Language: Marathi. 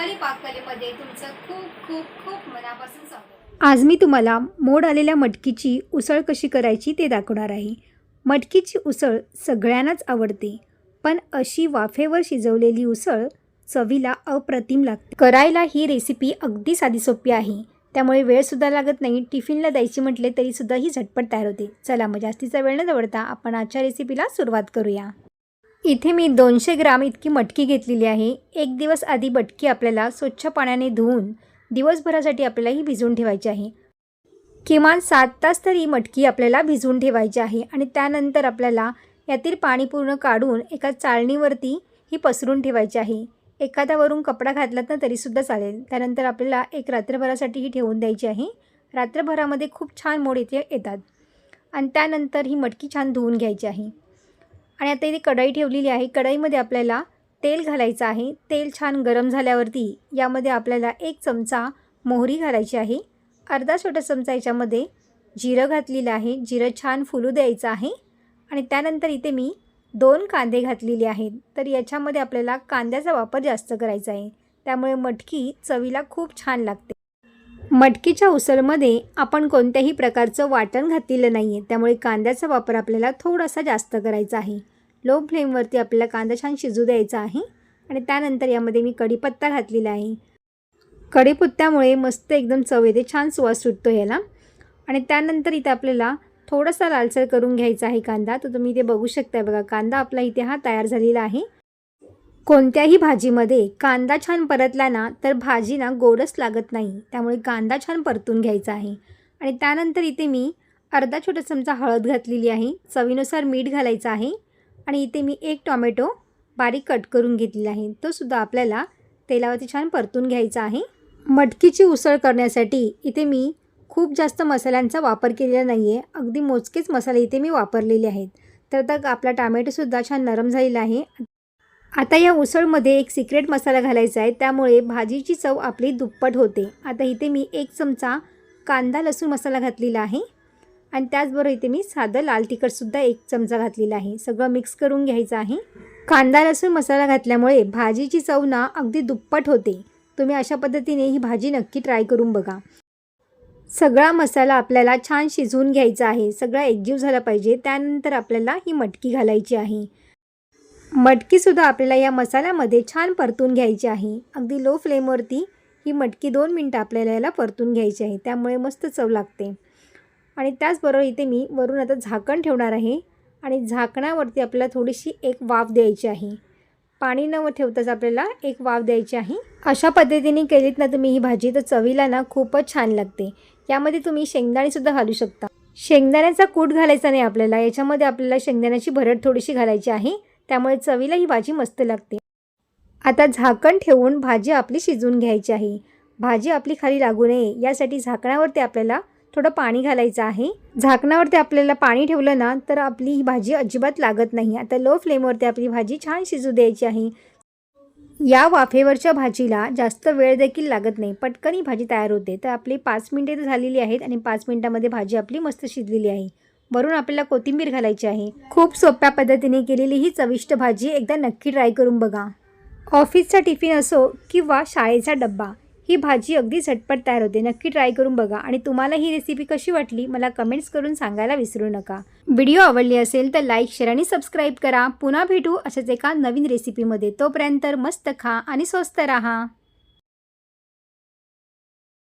रुपाली पाककलेमध्ये तुमचं खूप खूप खूप मनापासून स्वागत. आज मी तुम्हाला मोड आलेल्या मटकीची उसळ कशी करायची ते दाखवणार आहे. मटकीची उसळ सगळ्यांनाच आवडते पण अशी वाफेवर शिजवलेली उसळ चवीला अप्रतिम लागते. करायला ही रेसिपी अगदी साधी सोपी आहे. त्यामुळे वेळसुद्धा लागत नाही. टिफिनला द्यायची म्हटले तरीसुद्धा ही झटपट तयार होते. चला मग जास्तीचा वेळ न दवडता आपण आजच्या रेसिपीला सुरुवात करूया. इथे मी दोनशे ग्राम इतकी मटकी घेतलेली आहे. एक दिवस आधी मटकी आपल्याला स्वच्छ पाण्याने धुवून दिवसभरासाठी आपल्याला ही भिजवून ठेवायची आहे. किमान सात तास तरी मटकी आपल्याला भिजवून ठेवायची आहे आणि त्यानंतर आपल्याला यातील पाणी पूर्ण काढून एका चाळणीवरती ही पसरून ठेवायची आहे. एखाद्यावरून कपडा घातलात ना तरीसुद्धा चालेल. त्यानंतर आपल्याला एक रात्रभरासाठी ही ठेवून द्यायची आहे. रात्रभरामध्ये खूप छान मोड इथे येतात. आणि त्यानंतर ही मटकी छान धुवून घ्यायची आहे. आणि आता इथे कढई ठेवलेली आहे. कढईमध्ये आपल्याला तेल घालायचं आहे. तेल छान गरम झाल्यावरती यामध्ये आपल्याला एक चमचा मोहरी घालायची आहे. अर्धा छोटा चमचा याच्यामध्ये जिरं घातलेलं आहे. जिरं छान फुलू द्यायचं आहे. आणि त्यानंतर इथे मी दोन कांदे घातलेले आहेत. तर याच्यामध्ये आपल्याला कांद्याचा वापर जास्त करायचा आहे. त्यामुळे मटकी चवीला खूप छान लागते. मटकीच्या उसळमध्ये आपण कोणत्याही प्रकारचं वाटण घातलेलं नाही आहे त्यामुळे कांद्याचा वापर आपल्याला थोडासा जास्त करायचा आहे. लो फ्लेमवरती आपल्याला कांदा छान शिजू द्यायचा आहे आणि त्यानंतर यामध्ये मी कढीपत्ता घातलेला आहे. कढीपत्त्यामुळे मस्त एकदम चव येते छान सुवास सुटतो याला आणि त्यानंतर इथे आपल्याला थोडासा लालसर करून घ्यायचा आहे कांदा. तर तुम्ही इथे बघू शकता बघा कांदा आपला इथे हा तयार झालेला आहे. कोणत्याही भाजीमध्ये कांदा छान परतला ना तर भाजीना गोडच लागत नाही. त्यामुळे कांदा छान परतून घ्यायचा आहे. आणि त्यानंतर इथे मी अर्धा छोटा चमचा हळद घातलेली आहे. चवीनुसार मीठ घालायचं आहे. आणि इथे मी एक टॉमॅटो बारीक कट करून घेतलेला आहे. तो सुद्धा आपल्याला तेलावरती छान परतून घ्यायचा आहे. मटकीची उसळ करण्यासाठी इथे मी खूप जास्त मसाल्यांचा वापर केलेला नाही आहे अगदी मोजकेच मसाले इथे मी वापरलेले आहेत. तर तर आपला टामॅटोसुद्धा छान नरम झालेला आहे. आता या उसळमध्ये एक सिक्रेट मसाला घालायचा आहे. त्यामुळे भाजीची चव आपली दुप्पट होते. आता इथे मी एक चमचा कांदा लसूण मसाला घातलेला आहे. आणि त्याचबरोबर इथे मी साधं लाल तिखटसुद्धा एक चमचा घातलेला आहे. सगळं मिक्स करून घ्यायचं आहे. कांदा लसूण मसाला घातल्यामुळे भाजीची चव ना अगदी दुप्पट होते. तुम्ही अशा पद्धतीने ही भाजी नक्की ट्राय करून बघा. सगळा मसाला आपल्याला छान शिजवून घ्यायचा आहे. सगळा एकजीव झाला पाहिजे. त्यानंतर आपल्याला ही मटकी घालायची आहे. मटकीसुद्धा आपल्याला या मसाल्यामध्ये छान परतून घ्यायची आहे. अगदी लो फ्लेमवरती ही मटकी दोन मिनटं आपल्याला याला परतून घ्यायची आहे. त्यामुळे मस्त चव लागते. आणि त्याचबरोबर इथे मी वरून आता झाकण ठेवणार आहे. आणि झाकणावरती आपल्याला थोडीशी एक वाफ द्यायची आहे. पाणी न ठेवताच आपल्याला एक वाफ द्यायची आहे. अशा पद्धतीने केलीत ना तुम्ही ही भाजी तर चवीला ना खूपच छान लागते. यामध्ये तुम्ही शेंगदाणेसुद्धा घालू शकता. शेंगदाण्याचा कूट घालायचा नाही आपल्याला. याच्यामध्ये आपल्याला शेंगदाण्याची भरड थोडीशी घालायची आहे. त्यामुळे चवीला ही भाजी मस्त लागते. आता झाकण ठेवून भाजी आपली शिजवून घ्यायची आहे. भाजी आपली खाली लागू नये. यासाठी झाकणावरती आपल्याला थोडं पाणी घालायचं आहे. झाकणावरती आपल्याला पाणी ठेवलं ना तर आपली ही भाजी अजिबात लागत नाही. आता लो फ्लेमवरती आपली भाजी छान शिजू द्यायची आहे. या वाफेवरच्या भाजीला जास्त वेळ देखील लागत नाही. पटकन ही भाजी तयार होते. तर आपली पाच मिनटे तर झालेली आहेत आणि पाच मिनटामध्ये भाजी आपली मस्त शिजलेली आहे. वरून आपल्याला कोथिंबीर घालायची आहे. खूप सोप्या पद्धतीने केलेली ही चविष्ट भाजी एकदा नक्की ट्राय करून बघा. ऑफिसचा टिफिन असो किंवा शाळेचा डब्बा ही भाजी अगदी झटपट तयार होते. नक्की ट्राय करून बघा. आणि तुम्हाला ही रेसिपी कशी वाटली मला कमेंट्स करून सांगायला विसरू नका. व्हिडिओ आवडली असेल तर लाईक शेअर आणि सबस्क्राईब करा. पुन्हा भेटू अशाच एका नवीन रेसिपीमध्ये तोपर्यंत मस्त खा आणि स्वस्त राहा.